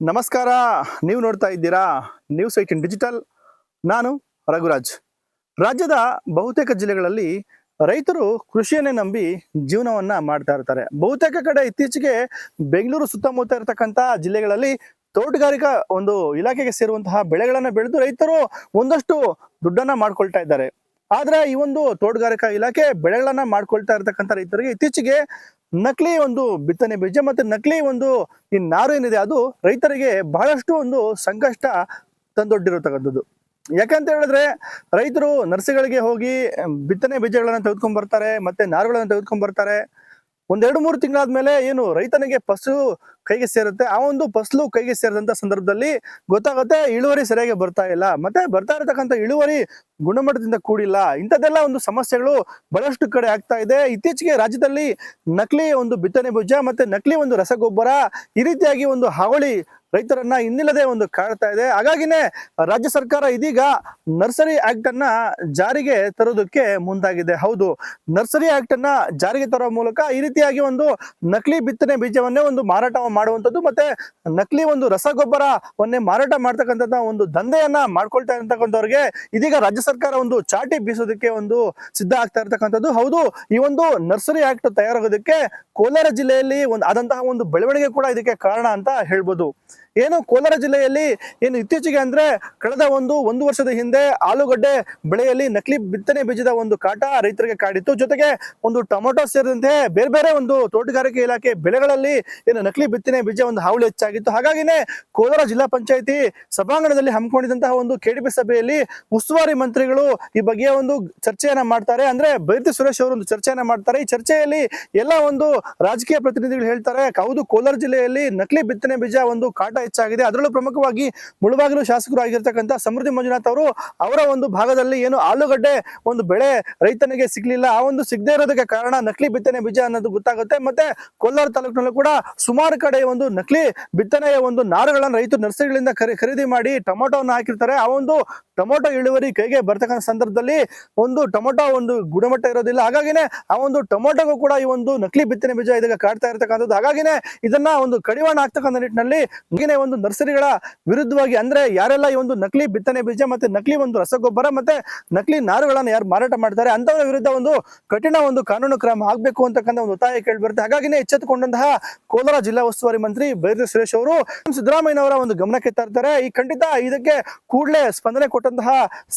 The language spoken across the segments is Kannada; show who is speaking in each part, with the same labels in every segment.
Speaker 1: ನಮಸ್ಕಾರ. ನೀವು ನೋಡ್ತಾ ಇದ್ದೀರಾ ನ್ಯೂಸ್ ಏಟಿನ್ ಡಿಜಿಟಲ್ ನಾನು ರಘುರಾಜ್. ರಾಜ್ಯದ ಬಹುತೇಕ ಜಿಲ್ಲೆಗಳಲ್ಲಿ ರೈತರು ಕೃಷಿಯನ್ನೇ ನಂಬಿ ಜೀವನವನ್ನ ಮಾಡ್ತಾ ಇರ್ತಾರೆ. ಬಹುತೇಕ ಕಡೆ ಇತ್ತೀಚೆಗೆ ಬೆಂಗಳೂರು ಸುತ್ತಮುತ್ತ ಇರತಕ್ಕಂತ ಜಿಲ್ಲೆಗಳಲ್ಲಿ ತೋಟಗಾರಿಕಾ ಒಂದು ಇಲಾಖೆಗೆ ಸೇರುವಂತಹ ಬೆಳೆಗಳನ್ನ ಬೆಳೆದು ರೈತರು ಒಂದಷ್ಟು ದುಡ್ಡನ್ನ ಮಾಡ್ಕೊಳ್ತಾ ಇದ್ದಾರೆ. ಆದ್ರೆ ಈ ಒಂದು ತೋಟಗಾರಿಕಾ ಇಲಾಖೆ ಬೆಳೆಗಳನ್ನ ಮಾಡ್ಕೊಳ್ತಾ ಇರತಕ್ಕಂತ ರೈತರಿಗೆ ಇತ್ತೀಚೆಗೆ ನಕಲಿ ಒಂದು ಬಿತ್ತನೆ ಬೀಜ ಮತ್ತೆ ನಕಲಿ ಒಂದು ಈ ನಾರು ಏನಿದೆ, ಅದು ರೈತರಿಗೆ ಬಹಳಷ್ಟು ಒಂದು ಸಂಕಷ್ಟ ತಂದೊಡ್ಡಿರತಕ್ಕಂಥದ್ದು. ಯಾಕಂತ ಹೇಳಿದ್ರೆ, ರೈತರು ನರ್ಸಿಗಳಿಗೆ ಹೋಗಿ ಬಿತ್ತನೆ ಬೀಜಗಳನ್ನ ತೆಗೆದುಕೊಂಡ್ ಬರ್ತಾರೆ, ಮತ್ತೆ ನಾರುಗಳನ್ನ ತೆಗೆದುಕೊಂಡ್ ಬರ್ತಾರೆ. ಒಂದೆರಡು ಮೂರು ತಿಂಗಳಾದ್ಮೇಲೆ ಏನು ರೈತನಿಗೆ ಫಸಲು ಕೈಗೆ ಸೇರುತ್ತೆ, ಆ ಒಂದು ಫಸಲು ಕೈಗೆ ಸೇರಿದಂತ ಸಂದರ್ಭದಲ್ಲಿ ಗೊತ್ತಾಗುತ್ತೆ ಇಳುವರಿ ಸರಿಯಾಗಿ ಬರ್ತಾ ಇಲ್ಲ. ಮತ್ತೆ ಬರ್ತಾ ಇರತಕ್ಕಂಥ ಇಳುವರಿ ಗುಣಮಟ್ಟದಿಂದ ಕೂಡಿಲ್ಲ. ಇಂಥದ್ದೆಲ್ಲ ಒಂದು ಸಮಸ್ಯೆಗಳು ಬಹಳಷ್ಟು ಕಡೆ ಆಗ್ತಾ ಇದೆ. ಇತ್ತೀಚೆಗೆ ರಾಜ್ಯದಲ್ಲಿ ನಕಲಿ ಒಂದು ಬಿತ್ತನೆ ಬೀಜ ಮತ್ತೆ ನಕಲಿ ಒಂದು ರಸಗೊಬ್ಬರ ಈ ರೀತಿಯಾಗಿ ಒಂದು ಹಾವಳಿ ರೈತರನ್ನ ಇನ್ನಿಲ್ಲದೆ ಒಂದು ಕಾಡ್ತಾ ಇದೆ. ಹಾಗಾಗಿನೇ ರಾಜ್ಯ ಸರ್ಕಾರ ಇದೀಗ ನರ್ಸರಿ ಆಕ್ಟ್ ಅನ್ನ ಜಾರಿಗೆ ತರೋದಕ್ಕೆ ಮುಂದಾಗಿದೆ. ಹೌದು, ನರ್ಸರಿ ಆಕ್ಟ್ ಅನ್ನ ಜಾರಿಗೆ ತರೋ ಮೂಲಕ ಈ ರೀತಿಯಾಗಿ ಒಂದು ನಕಲಿ ಬಿತ್ತನೆ ಬೀಜವನ್ನೇ ಒಂದು ಮಾರಾಟ ಮಾಡುವಂಥದ್ದು ಮತ್ತೆ ನಕಲಿ ಒಂದು ರಸಗೊಬ್ಬರವನ್ನೇ ಮಾರಾಟ ಮಾಡ್ತಕ್ಕಂಥ ಒಂದು ದಂಧೆಯನ್ನ ಮಾಡ್ಕೊಳ್ತಾ ಇರ್ತಕ್ಕಂಥವ್ರಿಗೆ ಇದೀಗ ರಾಜ್ಯ ಸರ್ಕಾರ ಒಂದು ಚಾಟಿ ಬೀಸೋದಕ್ಕೆ ಒಂದು ಸಿದ್ಧ ಆಗ್ತಾ ಇರ್ತಕ್ಕಂಥದ್ದು. ಹೌದು, ಈ ಒಂದು ನರ್ಸರಿ ಆಕ್ಟ್ ತಯಾರಾಗೋದಕ್ಕೆ ಕೋಲಾರ ಜಿಲ್ಲೆಯಲ್ಲಿ ಒಂದು ಆದಂತಹ ಒಂದು ಬೆಳವಣಿಗೆ ಕೂಡ ಇದಕ್ಕೆ ಕಾರಣ ಅಂತ ಹೇಳ್ಬೋದು. ಏನು ಕೋಲಾರ ಜಿಲ್ಲೆಯಲ್ಲಿ ಏನು ಇತ್ತೀಚೆಗೆ ಅಂದ್ರೆ ಕಳೆದ ಒಂದು ಒಂದು ವರ್ಷದ ಹಿಂದೆ ಆಲೂಗಡ್ಡೆ ಬೆಳೆಯಲ್ಲಿ ನಕಲಿ ಬಿತ್ತನೆ ಬೀಜದ ಒಂದು ಕಾಟ ರೈತರಿಗೆ ಕಾಡಿತ್ತು. ಜೊತೆಗೆ ಒಂದು ಟೊಮೊಟೊ ಸೇರಿದಂತೆ ಬೇರೆ ಬೇರೆ ಒಂದು ತೋಟಗಾರಿಕೆ ಇಲಾಖೆ ಬೆಳೆಗಳಲ್ಲಿ ಏನು ನಕಲಿ ಬಿತ್ತನೆ ಬೀಜ ಒಂದು ಹಾವಳಿ ಹೆಚ್ಚಾಗಿತ್ತು. ಹಾಗಾಗಿನೇ ಕೋಲಾರ ಜಿಲ್ಲಾ ಪಂಚಾಯತಿ ಸಭಾಂಗಣದಲ್ಲಿ ಹಮ್ಮಿಕೊಂಡಿದ್ದಂತಹ ಒಂದು ಕೆಡಿಪಿ ಸಭೆಯಲ್ಲಿ ಉಸ್ತುವಾರಿ ಮಂತ್ರಿಗಳು ಈ ಬಗ್ಗೆ ಒಂದು ಚರ್ಚೆಯನ್ನ ಮಾಡ್ತಾರೆ. ಅಂದ್ರೆ ಬೈರತಿ ಸುರೇಶ್ ಅವರು ಒಂದು ಚರ್ಚೆಯನ್ನ ಮಾಡ್ತಾರೆ. ಈ ಚರ್ಚೆಯಲ್ಲಿ ಎಲ್ಲ ಒಂದು ರಾಜಕೀಯ ಪ್ರತಿನಿಧಿಗಳು ಹೇಳ್ತಾರೆ, ಹೌದು, ಕೋಲಾರ ಜಿಲ್ಲೆಯಲ್ಲಿ ನಕಲಿ ಬಿತ್ತನೆ ಬೀಜ ಒಂದು ಕಾಟ ಹೆಚ್ಚಾಗಿದೆ. ಅದರಲ್ಲೂ ಪ್ರಮುಖವಾಗಿ ಮುಳುಬಾಗಿಲು ಶಾಸಕರು ಆಗಿರ್ತಕ್ಕಂಥ ಸಮೃದ್ಧಿ ಮಂಜುನಾಥ್ ಅವರು ಅವರ ಒಂದು ಭಾಗದಲ್ಲಿ ಏನು ಆಲೂಗಡ್ಡೆ ಒಂದು ಬೆಳೆ ರೈತನಿಗೆ ಸಿಗ್ಲಿಲ್ಲ. ಆ ಒಂದು ಸಿಗದೆ ಇರೋದಕ್ಕೆ ಕಾರಣ ನಕಲಿ ಬಿತ್ತನೆ ಬೀಜ ಅನ್ನೋದು ಗೊತ್ತಾಗುತ್ತೆ. ಮತ್ತೆ ಕೋಲಾರ ತಾಲೂಕಿನಲ್ಲೂ ಕೂಡ ಸುಮಾರು ಕಡೆ ಒಂದು ನಕಲಿ ಬಿತ್ತನೆಯ ಒಂದು ನಾರುಗಳನ್ನು ರೈತರು ನರ್ಸರಿಗಳಿಂದ ಖರೀದಿ ಮಾಡಿ ಟೊಮೊಟೊವನ್ನು ಹಾಕಿರ್ತಾರೆ. ಆ ಒಂದು ಟೊಮೊಟೊ ಇಳುವರಿ ಕೈಗೆ ಬರ್ತಕ್ಕಂಥ ಸಂದರ್ಭದಲ್ಲಿ ಒಂದು ಟೊಮೊಟೊ ಒಂದು ಗುಣಮಟ್ಟ ಇರೋದಿಲ್ಲ. ಹಾಗಾಗಿನೇ ಆ ಒಂದು ಟೊಮೊಟೊಗೂ ಕೂಡ ಈ ಒಂದು ನಕಲಿ ಬಿತ್ತನೆ ಬೀಜ ಇದೀಗ ಕಾಡ್ತಾ ಇರತಕ್ಕಂಥದ್ದು. ಹಾಗಾಗಿನೇ ಇದನ್ನ ಒಂದು ಕಡಿವಾಣ ಆಗ್ತಕ್ಕಂಥ ನಿಟ್ಟಿನಲ್ಲಿ ಒಂದು ನರ್ಸರಿಗಳ ವಿರುದ್ಧವಾಗಿ ಅಂದ್ರೆ ಯಾರೆಲ್ಲ ಈ ಒಂದು ನಕಲಿ ಬಿತ್ತನೆ ಬೀಜ ಮತ್ತೆ ನಕಲಿ ಒಂದು ರಸಗೊಬ್ಬರ ಮತ್ತೆ ನಕಲಿ ನಾರುಗಳನ್ನ ಯಾರು ಮಾರಾಟ ಮಾಡ್ತಾರೆ ಅಂತವರ ವಿರುದ್ಧ ಒಂದು ಕಠಿಣ ಒಂದು ಕಾನೂನು ಕ್ರಮ ಆಗ್ಬೇಕು ಅಂತಕ್ಕಂಥ ಒಂದು ಒತ್ತಾಯ ಕೇಳಿ ಬರುತ್ತೆ. ಹಾಗಾಗಿನೇ ಎಚ್ಚೆತ್ತುಕೊಂಡಂತಹ ಕೋಲಾರ ಜಿಲ್ಲಾ ಉಸ್ತುವಾರಿ ಮಂತ್ರಿ ಬೈರತಿ ಸುರೇಶ್ ಅವರು ಸಿದ್ದರಾಮಯ್ಯನವರ ಒಂದು ಗಮನಕ್ಕೆ ತರ್ತಾರೆ. ಈ ಖಂಡಿತ ಇದಕ್ಕೆ ಕೂಡಲೇ ಸ್ಪಂದನೆ ಕೊಟ್ಟಂತಹ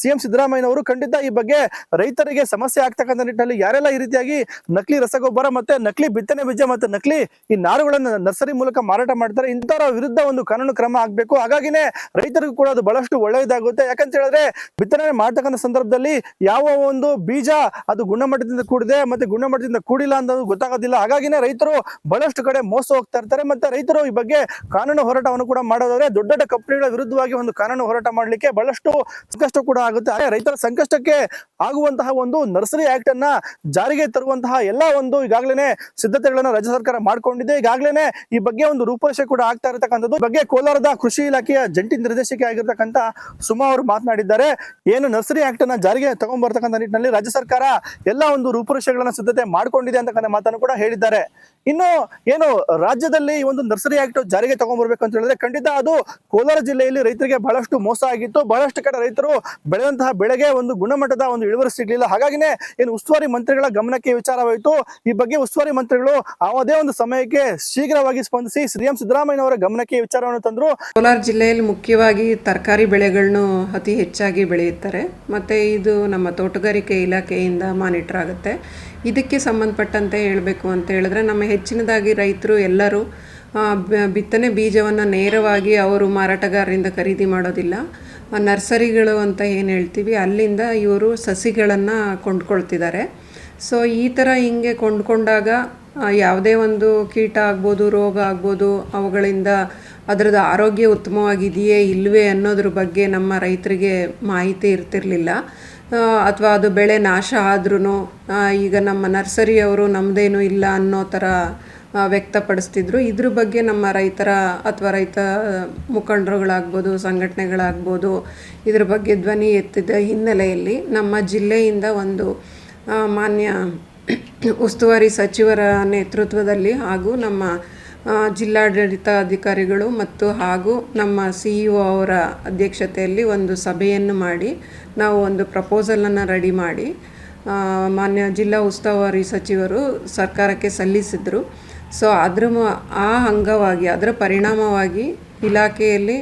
Speaker 1: ಸಿಎಂ ಸಿದ್ದರಾಮಯ್ಯನವರು ಖಂಡಿತ ಈ ಬಗ್ಗೆ ರೈತರಿಗೆ ಸಮಸ್ಯೆ ಆಗ್ತಕ್ಕಂಥ ನಿಟ್ಟಿನಲ್ಲಿ ಯಾರೆಲ್ಲ ಈ ರೀತಿಯಾಗಿ ನಕಲಿ ರಸಗೊಬ್ಬರ ಮತ್ತೆ ನಕಲಿ ಬಿತ್ತನೆ ಬೀಜ ಮತ್ತೆ ನಕಲಿ ಈ ನಾರುಗಳನ್ನು ನರ್ಸರಿ ಮೂಲಕ ಮಾರಾಟ ಮಾಡ್ತಾರೆ, ಇಂಥವರ ವಿರುದ್ಧ ಒಂದು ಕಾನೂನು ಕ್ರಮ ಆಗ್ಬೇಕು. ಹಾಗಾಗಿನೇ ರೈತರಿಗೂ ಕೂಡ ಅದು ಬಹಳಷ್ಟು ಒಳ್ಳೆಯದಾಗುತ್ತೆ. ಯಾಕಂತ ಹೇಳಿದ್ರೆ ಬಿತ್ತನೆ ಮಾಡ್ತಕ್ಕಂಥ ಸಂದರ್ಭದಲ್ಲಿ ಯಾವ ಒಂದು ಬೀಜ ಅದು ಗುಣಮಟ್ಟದಿಂದ ಕೂಡಿದೆ ಮತ್ತೆ ಗುಣಮಟ್ಟದಿಂದ ಕೂಡಿಲ್ಲ ಅನ್ನೋದು ಗೊತ್ತಾಗೋದಿಲ್ಲ. ಹಾಗಾಗಿನೇ ರೈತರು ಬಹಳಷ್ಟು ಕಡೆ ಮೋಸ ಹೋಗ್ತಾ ಇರ್ತಾರೆ ಮತ್ತೆ ರೈತರು ಈ ಬಗ್ಗೆ ಕಾನೂನು ಹೋರಾಟವನ್ನು ಕೂಡ ಮಾಡೋದಾದ್ರೆ ದೊಡ್ಡ ದೊಡ್ಡ ಕಂಪನಿಗಳ ವಿರುದ್ಧವಾಗಿ ಒಂದು ಕಾನೂನು ಹೋರಾಟ ಮಾಡಲಿಕ್ಕೆ ಬಹಳಷ್ಟು ಸಂಕಷ್ಟ ಕೂಡ ಆಗುತ್ತೆ. ರೈತರ ಸಂಕಷ್ಟಕ್ಕೆ ಆಗುವಂತಹ ಒಂದು ನರ್ಸರಿ ಆಕ್ಟ್ ಅನ್ನ ಜಾರಿಗೆ ತರುವಂತಹ ಎಲ್ಲ ಒಂದು ಈಗಾಗಲೇ ಸಿದ್ಧತೆಗಳನ್ನ ರಾಜ್ಯ ಸರ್ಕಾರ ಮಾಡಿಕೊಂಡಿದೆ. ಈಗಾಗಲೇ ಈ ಬಗ್ಗೆ ಒಂದು ರೂಪರೇಷೆ ಕೂಡ ಆಗ್ತಾ ಇರತಕ್ಕಂಥದ್ದು. ಬಗ್ಗೆ ಕೋಲಾರದ ಕೃಷಿ ಇಲಾಖೆಯ ಜಂಟಿ ನಿರ್ದೇಶಕಿ ಆಗಿರ್ತಕ್ಕಂಥ ಸುಮಾ ಅವರು ಮಾತನಾಡಿದ್ದಾರೆ. ಏನು ನರ್ಸರಿ ಆಕ್ಟ್ ಅನ್ನ ಜಾರಿಗೆ ತಗೊಂಡ್ಬರ್ತಕ್ಕಂಥ ನಿಟ್ಟಿನಲ್ಲಿ ರಾಜ್ಯ ಸರ್ಕಾರ ಎಲ್ಲ ಒಂದು ರೂಪುರೇಷೆಗಳನ್ನ ಸಿದ್ಧತೆ ಮಾಡಿಕೊಂಡಿದೆ ಅಂತಕ್ಕಂಥ ಮಾತನ್ನು ಕೂಡ ಹೇಳಿದ್ದಾರೆ. ಇನ್ನು ಏನು ರಾಜ್ಯದಲ್ಲಿ ಈ ಒಂದು ನರ್ಸರಿ ಆಕ್ಟ್ ಜಾರಿಗೆ ತಗೊಂಡ್ಬರ್ಬೇಕು ಅಂತ ಹೇಳಿದ್ರೆ ಖಂಡಿತ ಅದು ಕೋಲಾರ ಜಿಲ್ಲೆಯಲ್ಲಿ ರೈತರಿಗೆ ಬಹಳಷ್ಟು ಮೋಸ ಆಗಿತ್ತು. ಬಹಳಷ್ಟು ಕಡೆ ರೈತರು ಬೆಳೆದಂತಹ ಬೆಳೆಗೆ ಒಂದು ಗುಣಮಟ್ಟದ ಒಂದು ಇಳುವರಿ ಸಿಗ್ಲಿಲ್ಲ. ಹಾಗಾಗಿನೇ ಏನು ಉಸ್ತುವಾರಿ ಮಂತ್ರಿಗಳ ಗಮನಕ್ಕೆ ವಿಚಾರವಾಯಿತು. ಈ ಬಗ್ಗೆ ಉಸ್ತುವಾರಿ ಮಂತ್ರಿಗಳು ಅದೇ ಒಂದು ಸಮಯಕ್ಕೆ ಶೀಘ್ರವಾಗಿ ಸ್ಪಂದಿಸಿ ಸಿಎಂ ಸಿದ್ದರಾಮಯ್ಯನವರ ಗಮನಕ್ಕೆ ವಿಚಾರವನ್ನು ತಂದ್ರು.
Speaker 2: ಕೋಲಾರ ಜಿಲ್ಲೆಯಲ್ಲಿ ಮುಖ್ಯವಾಗಿ ತರಕಾರಿ ಬೆಳೆಗಳನ್ನು ಅತಿ ಹೆಚ್ಚಾಗಿ ಬೆಳೆಯುತ್ತಾರೆ. ಮತ್ತು ಇದು ನಮ್ಮ ತೋಟಗಾರಿಕೆ ಇಲಾಖೆಯಿಂದ ಮಾನಿಟರ್ ಆಗುತ್ತೆ. ಇದಕ್ಕೆ ಸಂಬಂಧಪಟ್ಟಂತೆ ಹೇಳಬೇಕು ಅಂತ ಹೇಳಿದ್ರೆ, ನಮ್ಮ ಹೆಚ್ಚಿನದಾಗಿ ರೈತರು ಎಲ್ಲರೂ ಬಿತ್ತನೆ ಬೀಜವನ್ನು ನೇರವಾಗಿ ಅವರು ಮಾರಾಟಗಾರರಿಂದ ಖರೀದಿ ಮಾಡೋದಿಲ್ಲ. ನರ್ಸರಿಗಳು ಅಂತ ಏನು ಹೇಳ್ತೀವಿ, ಅಲ್ಲಿಂದ ಇವರು ಸಸಿಗಳನ್ನು ಕೊಂಡ್ಕೊಳ್ತಿದ್ದಾರೆ. ಸೊ, ಈ ಥರ ಹಿಂಗೆ ಕೊಂಡ್ಕೊಂಡಾಗ ಯಾವುದೇ ಒಂದು ಕೀಟ ಆಗ್ಬೋದು, ರೋಗ ಆಗ್ಬೋದು, ಅವುಗಳಿಂದ ಅದರದ್ದು ಆರೋಗ್ಯ ಉತ್ತಮವಾಗಿದೆಯೇ ಇಲ್ಲವೇ ಅನ್ನೋದ್ರ ಬಗ್ಗೆ ನಮ್ಮ ರೈತರಿಗೆ ಮಾಹಿತಿ ಇರ್ತಿರಲಿಲ್ಲ. ಅಥವಾ ಅದು ಬೆಳೆ ನಾಶ ಆದ್ರೂ ಈಗ ನಮ್ಮ ನರ್ಸರಿಯವರು ನಮ್ಮದೇನು ಇಲ್ಲ ಅನ್ನೋ ಥರ ವ್ಯಕ್ತಪಡಿಸ್ತಿದ್ರು. ಇದ್ರ ಬಗ್ಗೆ ನಮ್ಮ ರೈತರ ಅಥವಾ ರೈತ ಮುಖಂಡರುಗಳಾಗ್ಬೋದು, ಸಂಘಟನೆಗಳಾಗ್ಬೋದು, ಇದ್ರ ಬಗ್ಗೆ ಧ್ವನಿ ಎತ್ತಿದ ಹಿನ್ನೆಲೆಯಲ್ಲಿ ನಮ್ಮ ಜಿಲ್ಲೆಯಿಂದ ಒಂದು ಮಾನ್ಯ ಉಸ್ತುವಾರಿ ಸಚಿವರ ನೇತೃತ್ವದಲ್ಲಿ ಹಾಗೂ ನಮ್ಮ ಜಿಲ್ಲಾಡಳಿತ ಅಧಿಕಾರಿಗಳು ಮತ್ತು ಹಾಗೂ ನಮ್ಮ ಸಿ ಇ ಒ ಅವರ ಅಧ್ಯಕ್ಷತೆಯಲ್ಲಿ ಒಂದು ಸಭೆಯನ್ನು ಮಾಡಿ ನಾವು ಒಂದು ಪ್ರಪೋಸಲನ್ನು ರೆಡಿ ಮಾಡಿ ಮಾನ್ಯ ಜಿಲ್ಲಾ ಉಸ್ತುವಾರಿ ಸಚಿವರು ಸರ್ಕಾರಕ್ಕೆ ಸಲ್ಲಿಸಿದರು. ಸೊ, ಅದ್ರ ಆ ಅಂಗವಾಗಿ, ಅದರ ಪರಿಣಾಮವಾಗಿ ಇಲಾಖೆಯಲ್ಲಿ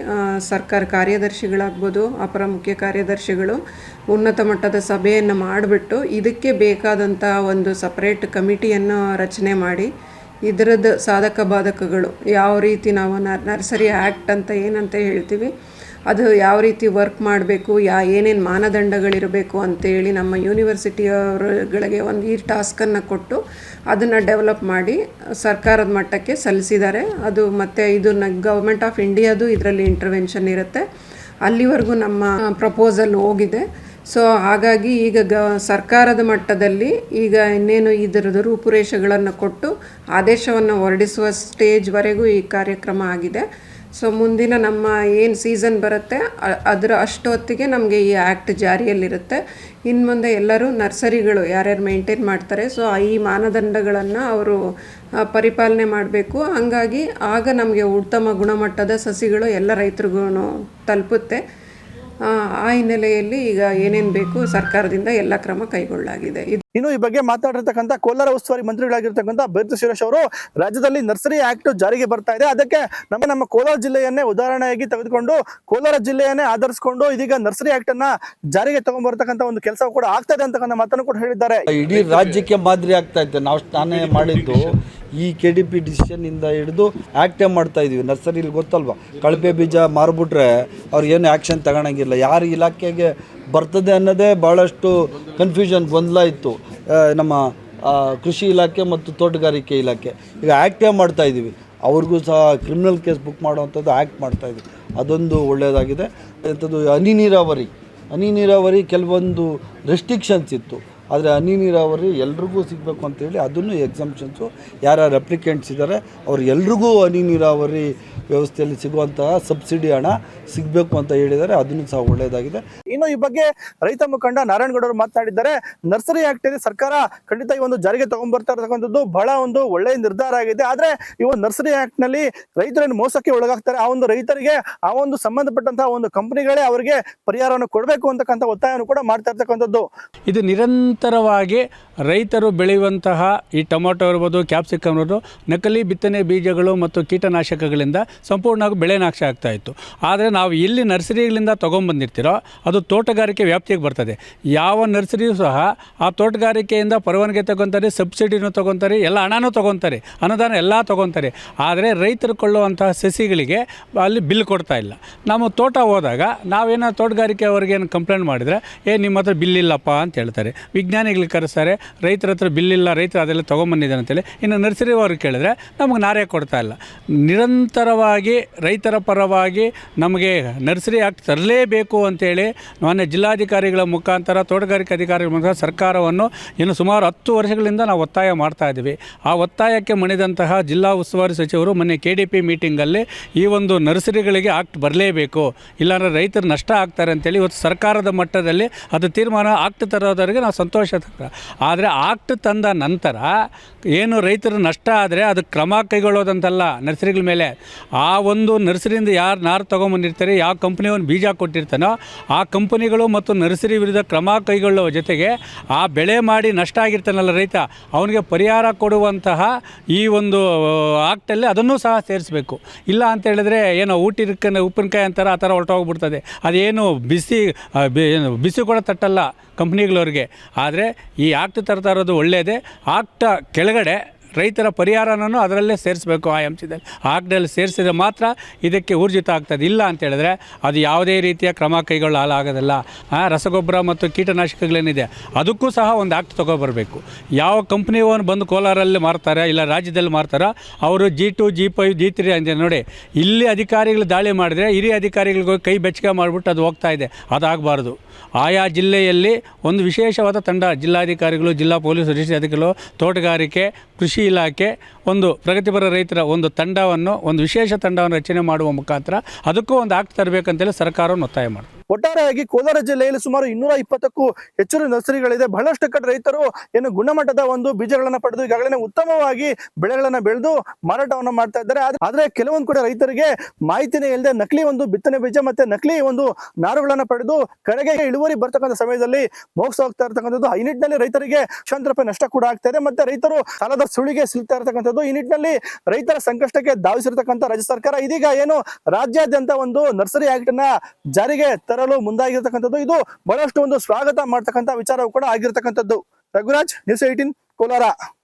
Speaker 2: ಸರ್ಕಾರ ಕಾರ್ಯದರ್ಶಿಗಳಾಗ್ಬೋದು, ಅಪರ ಮುಖ್ಯ ಕಾರ್ಯದರ್ಶಿಗಳು ಉನ್ನತ ಮಟ್ಟದ ಸಭೆಯನ್ನು ಮಾಡಿಬಿಟ್ಟು ಇದಕ್ಕೆ ಬೇಕಾದಂಥ ಒಂದು ಸಪ್ರೇಟ್ ಕಮಿಟಿಯನ್ನು ರಚನೆ ಮಾಡಿ ಇದರದ್ದು ಸಾಧಕ ಬಾಧಕಗಳು. ಯಾವ ರೀತಿ ನಾವು ನರ್ಸರಿ ಆ್ಯಕ್ಟ್ ಅಂತ ಏನಂತ ಹೇಳ್ತೀವಿ, ಅದು ಯಾವ ರೀತಿ ವರ್ಕ್ ಮಾಡಬೇಕು, ಯಾ, ಏನೇನು ಮಾನದಂಡಗಳಿರಬೇಕು ಅಂತೇಳಿ ನಮ್ಮ ಯೂನಿವರ್ಸಿಟಿಯವರುಗಳಿಗೆ ಒಂದು ಈ ಟಾಸ್ಕನ್ನು ಕೊಟ್ಟು ಅದನ್ನು ಡೆವಲಪ್ ಮಾಡಿ ಸರ್ಕಾರದ ಮಟ್ಟಕ್ಕೆ ಸಲ್ಲಿಸಿದ್ದಾರೆ. ಅದು ಮತ್ತು ಇದು ನ, ಗೌರ್ಮೆಂಟ್ ಆಫ್ ಇಂಡಿಯಾದು ಇದರಲ್ಲಿ ಇಂಟರ್ವೆನ್ಷನ್ ಇರುತ್ತೆ. ಅಲ್ಲಿವರೆಗೂ ನಮ್ಮ ಪ್ರಪೋಸಲ್ ಹೋಗಿದೆ. ಸೊ ಹಾಗಾಗಿ ಈಗ ಗ, ಸರ್ಕಾರದ ಮಟ್ಟದಲ್ಲಿ ಈಗ ಇನ್ನೇನು ಇದರದು ರೂಪುರೇಷೆಗಳನ್ನು ಕೊಟ್ಟು ಆದೇಶವನ್ನು ಹೊರಡಿಸುವ ಸ್ಟೇಜ್ವರೆಗೂ ಈ ಕಾರ್ಯಕ್ರಮ ಆಗಿದೆ. ಸೊ ಮುಂದಿನ ನಮ್ಮ ಏನು ಸೀಸನ್ ಬರುತ್ತೆ ಅದರ ಅಷ್ಟೊತ್ತಿಗೆ ನಮಗೆ ಈ ಆ್ಯಕ್ಟ್ ಜಾರಿಯಲ್ಲಿರುತ್ತೆ. ಇನ್ನು ಮುಂದೆ ಎಲ್ಲರೂ ನರ್ಸರಿಗಳು ಯಾರ್ಯಾರು ಮೇಂಟೈನ್ ಮಾಡ್ತಾರೆ ಸೊ ಈ ಮಾನದಂಡಗಳನ್ನು ಅವರು ಪರಿಪಾಲನೆ ಮಾಡಬೇಕು. ಹಂಗಾಗಿ, ಆಗ ನಮಗೆ ಉತ್ತಮ ಗುಣಮಟ್ಟದ ಸಸಿಗಳು ಎಲ್ಲ ರೈತರಿಗೂ ತಲುಪುತ್ತೆ. ಆ ಆ ಹಿನ್ನೆಲೆಯಲ್ಲಿ ಈಗ ಏನೇನು ಬೇಕು ಸರ್ಕಾರದಿಂದ ಎಲ್ಲ ಕ್ರಮ ಕೈಗೊಳ್ಳಲಾಗಿದೆ. ಇದು
Speaker 1: ಇನ್ನು ಈ ಬಗ್ಗೆ ಮಾತಾಡಿರ್ತಕ್ಕಂಥ ಕೋಲಾರ ಉಸ್ತುವಾರಿ ಮಂತ್ರಿಗಳಾಗಿರ್ತಕ್ಕಂಥ ಬೈರತಿ ಸುರೇಶ್ ಅವರು ರಾಜ್ಯದಲ್ಲಿ ನರ್ಸರಿ ಆಕ್ಟ್ ಜಾರಿಗೆ ಬರ್ತಾ ಇದೆ. ಅದಕ್ಕೆ ನಮ್ಮ ನಮ್ಮ ಕೋಲಾರ ಜಿಲ್ಲೆಯನ್ನೇ ಉದಾಹರಣೆಯಾಗಿ ತೆಗೆದುಕೊಂಡು ಕೋಲಾರ ಜಿಲ್ಲೆಯನ್ನೇ ಆಧರಿಸಿಕೊಂಡು ಇದೀಗ ನರ್ಸರಿ ಆಕ್ಟ್ ಅನ್ನ ಜಾರಿಗೆ ತಗೊಂಡ್ಬರ್ತಕ್ಕಂಥ ಒಂದು ಕೆಲಸ ಕೂಡ ಆಗ್ತಾ ಇದೆ ಅಂತಕ್ಕಂಥ ಮಾತನ್ನು ಕೂಡ ಹೇಳಿದ್ದಾರೆ.
Speaker 3: ಇಡೀ ರಾಜ್ಯಕ್ಕೆ ಮಾದರಿ ಆಗ್ತಾ ಇತ್ತು. ನಾವು ನಾನೇ ಮಾಡಿದ್ದು ಈ ಕೆ ಡಿ ಪಿ ಡಿಸಿಷನ್ನಿಂದ ಹಿಡಿದು ಆ್ಯಕ್ಟೇ ಮಾಡ್ತಾ ಇದೀವಿ? ನರ್ಸರಿಲಿ ಗೊತ್ತಲ್ವಾ? ಕಳಪೆ ಬೀಜ ಮಾರ್ಬಿಟ್ರೆ ಏನು ಆ್ಯಕ್ಷನ್ ತಗೊಳಂಗಿಲ್ಲ. ಯಾರು ಇಲಾಖೆಗೆ ಬರ್ತದೆ ಅನ್ನೋದೇ ಭಾಳಷ್ಟು ಕನ್ಫ್ಯೂಷನ್ ಗೊಂದಲ ಇತ್ತು ನಮ್ಮ ಕೃಷಿ ಇಲಾಖೆ ಮತ್ತು ತೋಟಗಾರಿಕೆ ಇಲಾಖೆ. ಈಗ ಆ್ಯಕ್ಟೇ ಮಾಡ್ತಾ ಇದ್ದೀವಿ ಅವ್ರಿಗೂ ಸಹ ಕ್ರಿಮಿನಲ್ ಕೇಸ್ ಬುಕ್ ಮಾಡುವಂಥದ್ದು ಆ್ಯಕ್ಟ್ ಮಾಡ್ತಾ ಇದ್ದೀವಿ ಅದೊಂದು ಒಳ್ಳೆಯದಾಗಿದೆ ಎಂಥದ್ದು ಹನಿ ನೀರಾವರಿ. ಹನಿ ನೀರಾವರಿ ಕೆಲವೊಂದು ರೆಸ್ಟ್ರಿಕ್ಷನ್ಸ್ ಇತ್ತು. ಆದರೆ ಹನಿ ನೀರಾವರಿ ಎಲ್ರಿಗೂ ಸಿಗಬೇಕು ಅಂತೇಳಿ ಅದನ್ನು ಎಕ್ಸಮ್ಷನ್ಸು ಯಾರ್ಯಾರು ಅಪ್ಲಿಕೆಂಟ್ಸ್ ಇದ್ದಾರೆ ಅವ್ರು ಎಲ್ರಿಗೂ ಹನಿ ನೀರಾವರಿ ವ್ಯವಸ್ಥೆಯಲ್ಲಿ ಸಿಗುವಂತಹ ಸಬ್ಸಿಡಿ ಹಣ ಸಿಗಬೇಕು ಅಂತ ಹೇಳಿದ್ದಾರೆ. ಅದನ್ನು ಸಹ ಒಳ್ಳೆಯದಾಗಿದೆ
Speaker 1: ಇನ್ನು ಈ ಬಗ್ಗೆ ರೈತ ಮುಖಂಡ ನಾರಾಯಣಗೌಡ ಅವರು ಮಾತನಾಡಿದ್ದಾರೆ ನರ್ಸರಿ ಆಕ್ಟ್ ಇದೆ ಸರ್ಕಾರ ಖಂಡಿತ ಈ ಒಂದು ಜಾರಿಗೆ ತಗೊಂಡ್ಬರ್ತಾ ಇರತಕ್ಕಂಥದ್ದು ಬಹಳ ಒಂದು ಒಳ್ಳೆಯ ನಿರ್ಧಾರ ಆಗಿದೆ. ಆದ್ರೆ ಈ ಒಂದು ನರ್ಸರಿ ಆಕ್ಟ್ನಲ್ಲಿ ರೈತರನ್ನು ಮೋಸಕ್ಕೆ ಒಳಗಾಗ್ತಾರೆ? ಆ ಒಂದು ರೈತರಿಗೆ, ಆ ಒಂದು ಸಂಬಂಧಪಟ್ಟಂತಹ ಒಂದು ಕಂಪನಿಗಳೇ ಅವರಿಗೆ ಪರಿಹಾರವನ್ನು ಕೊಡಬೇಕು ಅಂತಕ್ಕಂಥ ಒತ್ತಾಯವನ್ನು ಕೂಡ ಮಾಡ್ತಾ ಇರ್ತಕ್ಕಂಥದ್ದು.
Speaker 4: ಇದು ನಿರಂತರವಾಗಿ ರೈತರು ಬೆಳೆಯುವಂತಹ ಈ ಟೊಮೊಟೊ ಇರ್ಬೋದು, ಕ್ಯಾಪ್ಸಿಕಮ್ ಇರ್ಬೋದು, ನಕಲಿ ಬಿತ್ತನೆ ಬೀಜಗಳು ಮತ್ತು ಕೀಟನಾಶಕಗಳಿಂದ ಸಂಪೂರ್ಣವಾಗಿ ಬೆಳೆ ನಾಶ ಆಗ್ತಾ ಇತ್ತು. ಆದರೆ ನಾವು ಎಲ್ಲಿ ನರ್ಸರಿಗಳಿಂದ ತೊಗೊಂಬಂದಿರ್ತೀರೋ ಅದು ತೋಟಗಾರಿಕೆ ವ್ಯಾಪ್ತಿಗೆ ಬರ್ತದೆ. ಯಾವ ನರ್ಸರಿಯೂ ಸಹ ಆ ತೋಟಗಾರಿಕೆಯಿಂದ ಪರವಾನಗಿ ತಗೊತಾರೆ, ಸಬ್ಸಿಡಿನೂ ತೊಗೊತಾರೆ, ಎಲ್ಲ ಹಣನೂ ತೊಗೊತಾರೆ, ಅನುದಾನ ಎಲ್ಲ ತೊಗೊತಾರೆ. ಆದರೆ ರೈತರು ಕೊಳ್ಳುವಂತಹ ಸಸಿಗಳಿಗೆ ಅಲ್ಲಿ ಬಿಲ್ ಕೊಡ್ತಾ ಇಲ್ಲ. ನಮ್ಮ ತೋಟ ಹೋದಾಗ ನಾವೇನೋ ತೋಟಗಾರಿಕೆ ಅವ್ರಿಗೆ ಏನು ಕಂಪ್ಲೇಂಟ್ ಮಾಡಿದರೆ, ಏ, ನಿಮ್ಮ ಹತ್ರ ಬಿಲ್ ಇಲ್ಲಪ್ಪ ಅಂತ ಹೇಳ್ತಾರೆ. ವಿಜ್ಞಾನಿಗಳಿಗೆ ಕರೆಸ್ತಾರೆ, ರೈತರ ಹತ್ರ ಬಿಲ್ ಇಲ್ಲ, ರೈತರು ಅದೆಲ್ಲ ತೊಗೊಂಬಂದಿದ್ದಾರೆ ಅಂತೇಳಿ. ಇನ್ನು ನರ್ಸರಿ ಅವ್ರಿಗೆ ಕೇಳಿದ್ರೆ, ನಮಗೆ ನಾರೇ ಕೊಡ್ತಾ ಇಲ್ಲ. ನಿರಂತರವಾಗಿ ರೈತರ ಪರವಾಗಿ ನಮಗೆ ನರ್ಸರಿ ಆಕ್ಟ್ ತರಲೇಬೇಕು ಅಂತೇಳಿ ಮಾನ್ಯ ಜಿಲ್ಲಾಧಿಕಾರಿಗಳ ಮುಖಾಂತರ, ತೋಟಗಾರಿಕೆ ಅಧಿಕಾರಿಗಳ ಮುಖಾಂತರ ಸರ್ಕಾರವನ್ನು ಇನ್ನು ಸುಮಾರು ಹತ್ತು ವರ್ಷಗಳಿಂದ ನಾವು ಒತ್ತಾಯ ಮಾಡ್ತಾ ಇದ್ದೀವಿ. ಆ ಒತ್ತಾಯಕ್ಕೆ ಮಣಿದಂತಹ ಜಿಲ್ಲಾ ಉಸ್ತುವಾರಿ ಸಚಿವರು ಮೊನ್ನೆ ಕೆ ಡಿ ಪಿ ಮೀಟಿಂಗಲ್ಲಿ ಈ ಒಂದು ನರ್ಸರಿಗಳಿಗೆ ಆಕ್ಟ್ ಬರಲೇಬೇಕು, ಇಲ್ಲಾಂದ್ರೆ ರೈತರು ನಷ್ಟ ಆಗ್ತಾರೆ ಅಂತೇಳಿ ಇವತ್ತು ಸರ್ಕಾರದ ಮಟ್ಟದಲ್ಲಿ ಅದು ತೀರ್ಮಾನ ಆಕ್ಟ್ ತರೋದವರೆಗೆ ನಾವು ಸಂತೋಷ ಆದರೆ ಆಕ್ಟ್ ತಂದ ನಂತರ ಏನು ರೈತರು ನಷ್ಟ ಆದರೆ ಅದು ಕ್ರಮ ಕೈಗೊಳ್ಳೋದಂತಲ್ಲ ನರ್ಸರಿಗಳ ಮೇಲೆ. ಆ ಒಂದು ನರ್ಸರಿಯಿಂದ ಯಾರು ನಾರು ತೊಗೊಂಬಂದಿರ್ತಾರೆ, ಯಾವ ಕಂಪ್ನಿಯವನು ಬೀಜ ಕೊಟ್ಟಿರ್ತಾನೋ ಆ ಕಂಪನಿಗಳು ಮತ್ತು ನರ್ಸರಿ ವಿರುದ್ಧ ಕ್ರಮ ಕೈಗೊಳ್ಳುವ ಜೊತೆಗೆ ಆ ಬೆಳೆ ಮಾಡಿ ನಷ್ಟ ಆಗಿರ್ತಾನಲ್ಲ ರೈತ, ಅವನಿಗೆ ಪರಿಹಾರ ಕೊಡುವಂತಹ ಈ ಒಂದು ಆಕ್ಟಲ್ಲಿ ಅದನ್ನು ಸಹ ಸೇರಿಸಬೇಕು. ಇಲ್ಲ ಅಂತ ಹೇಳಿದ್ರೆ ಏನೋ ಊಟಿರ್ಕನ ಉಪ್ಪಿನಕಾಯಿ ಅಂತಾರ, ಆ ಥರ ಹೊರಟೋಗ್ಬಿಡ್ತದೆ ಅದೇನು ಬಿಸಿ ಬಿಸಿ ಕೂಡ ತಟ್ಟಲ್ಲ ಕಂಪ್ನಿಗಳವ್ರಿಗೆ. ಆದರೆ ಈ ಆಕ್ಟ್ ತರ್ತಾ ಇರೋದು ಒಳ್ಳೆಯದೇ ಆಕ್ಟ ಕೆಳಗಡೆ ರೈತರ ಪರಿಹಾರನೂ ಅದರಲ್ಲೇ ಸೇರಿಸಬೇಕು ಆ ಅಂಶದಲ್ಲಿ ಆಕ್ಟಲ್ಲಿ ಸೇರಿಸಿದ್ರೆ ಮಾತ್ರ ಇದಕ್ಕೆ ಊರ್ಜಿತ ಆಗ್ತದೆ. ಇಲ್ಲ ಅಂತ ಹೇಳಿದ್ರೆ ಅದು ಯಾವುದೇ ರೀತಿಯ ಕ್ರಮ ಕೈಗೊಳ್ಳಲಾಗೋದಿಲ್ಲ ರಸಗೊಬ್ಬರ ಮತ್ತು ಕೀಟನಾಶಕಗಳೇನಿದೆ, ಅದಕ್ಕೂ ಸಹ ಒಂದು ಆ್ಯಕ್ಟ್ ತೊಗೊಬರಬೇಕು. ಯಾವ ಕಂಪ್ನಿಯವನು ಬಂದು ಕೋಲಾರಲ್ಲಿ ಮಾರ್ತಾರೆ ಇಲ್ಲ ರಾಜ್ಯದಲ್ಲಿ ಮಾರ್ತಾರೋ, ಅವರು G two G five G three ಅಂತ ನೋಡಿ, ಇಲ್ಲಿ ಅಧಿಕಾರಿಗಳು ದಾಳಿ ಮಾಡಿದರೆ ಹಿರಿಯ ಅಧಿಕಾರಿಗಳಿಗೆ ಕೈ ಬೆಚ್ಚಗೆ ಮಾಡಿಬಿಟ್ಟು ಅದು ಹೋಗ್ತಾ ಇದೆ. ಅದಾಗಬಾರ್ದು. ಆಯಾ ಜಿಲ್ಲೆಯಲ್ಲಿ ಒಂದು ವಿಶೇಷವಾದ ತಂಡ, ಜಿಲ್ಲಾಧಿಕಾರಿಗಳು, ಜಿಲ್ಲಾ ಪೊಲೀಸ್ ವರಿಷ್ಠಾಧಿಕಾರಿಗಳು ತೋಟಗಾರಿಕೆ, ಕೃಷಿ ಇಲಾಖೆ ಒಂದು ಪ್ರಗತಿಪರ ರೈತರ ಒಂದು ತಂಡವನ್ನು, ಒಂದು ವಿಶೇಷ ತಂಡವನ್ನು ರಚನೆ ಮಾಡುವ ಮುಖಾಂತರ ಅದಕ್ಕೂ ಒಂದು ಆಕ್ಟ್ ತರಬೇಕಂತೇಳಿ ಸರ್ಕಾರವನ್ನು ಒತ್ತಾಯ ಮಾಡ್ತಾರೆ
Speaker 1: ಒಟ್ಟಾರೆಯಾಗಿ ಕೋಲಾರ ಜಿಲ್ಲೆಯಲ್ಲಿ ಸುಮಾರು ಇನ್ನೂರ ಇಪ್ಪತ್ತಕ್ಕೂ ಹೆಚ್ಚು ನರ್ಸರಿಗಳಿದೆ. ಬಹಳಷ್ಟು ಕಡೆ ರೈತರು ಏನು ಗುಣಮಟ್ಟದ ಒಂದು ಬೀಜಗಳನ್ನ ಪಡೆದು ಈಗಾಗಲೇ ಉತ್ತಮವಾಗಿ ಬೆಳೆಗಳನ್ನ ಬೆಳೆದು ಮಾರಾಟವನ್ನು ಮಾಡ್ತಾ ಇದ್ದಾರೆ. ಆದ್ರೆ- ಕೆಲವೊಂದು ಕೂಡ ರೈತರಿಗೆ ಮಾಹಿತಿನೇ ಇಲ್ಲದೆ ನಕಲಿ ಒಂದು ಬಿತ್ತನೆ ಬೀಜ ಮತ್ತೆ ನಕಲಿ ಒಂದು ನಾರುಗಳನ್ನ ಪಡೆದು ಕಡೆಗೆ ಇಳುವರಿ ಬರ್ತಕ್ಕಂಥ ಸಮಯದಲ್ಲಿ ಮೋಸ ಹೋಗ್ತಾ ಇರ್ತಕ್ಕಂಥದ್ದು. ಈ ನಿಟ್ಟಿನಲ್ಲಿ ರೈತರಿಗೆ ಲಕ್ಷಾಂತರ ರೂಪಾಯಿ ನಷ್ಟ ಕೂಡ ಆಗ್ತಾ ಇದೆ. ಮತ್ತೆ ರೈತರು ಸಾಲದ ಸುಳಿಗೆ ಸಿಗ್ತಾ ಇರತಕ್ಕಂಥದ್ದು. ಈ ನಿಟ್ಟಿನಲ್ಲಿ ರೈತರ ಸಂಕಷ್ಟಕ್ಕೆ ಧಾವಿಸಿರ್ತಕ್ಕಂಥ ರಾಜ್ಯ ಸರ್ಕಾರ ಇದೀಗ ಏನು ರಾಜ್ಯಾದ್ಯಂತ ಒಂದು ನರ್ಸರಿ ಆಕ್ಟ್ನ ಜಾರಿಗೆ ತರಲು ಮುಂದಾಗಿರ್ತಕ್ಕಂಥದ್ದು. ಇದು ಬಹಳಷ್ಟು ಒಂದು ಸ್ವಾಗತ ಮಾಡ್ತಕ್ಕಂಥ ವಿಚಾರವು ಕೂಡ ಆಗಿರ್ತಕ್ಕಂಥದ್ದು. Raghuraj news eighteen Kolar.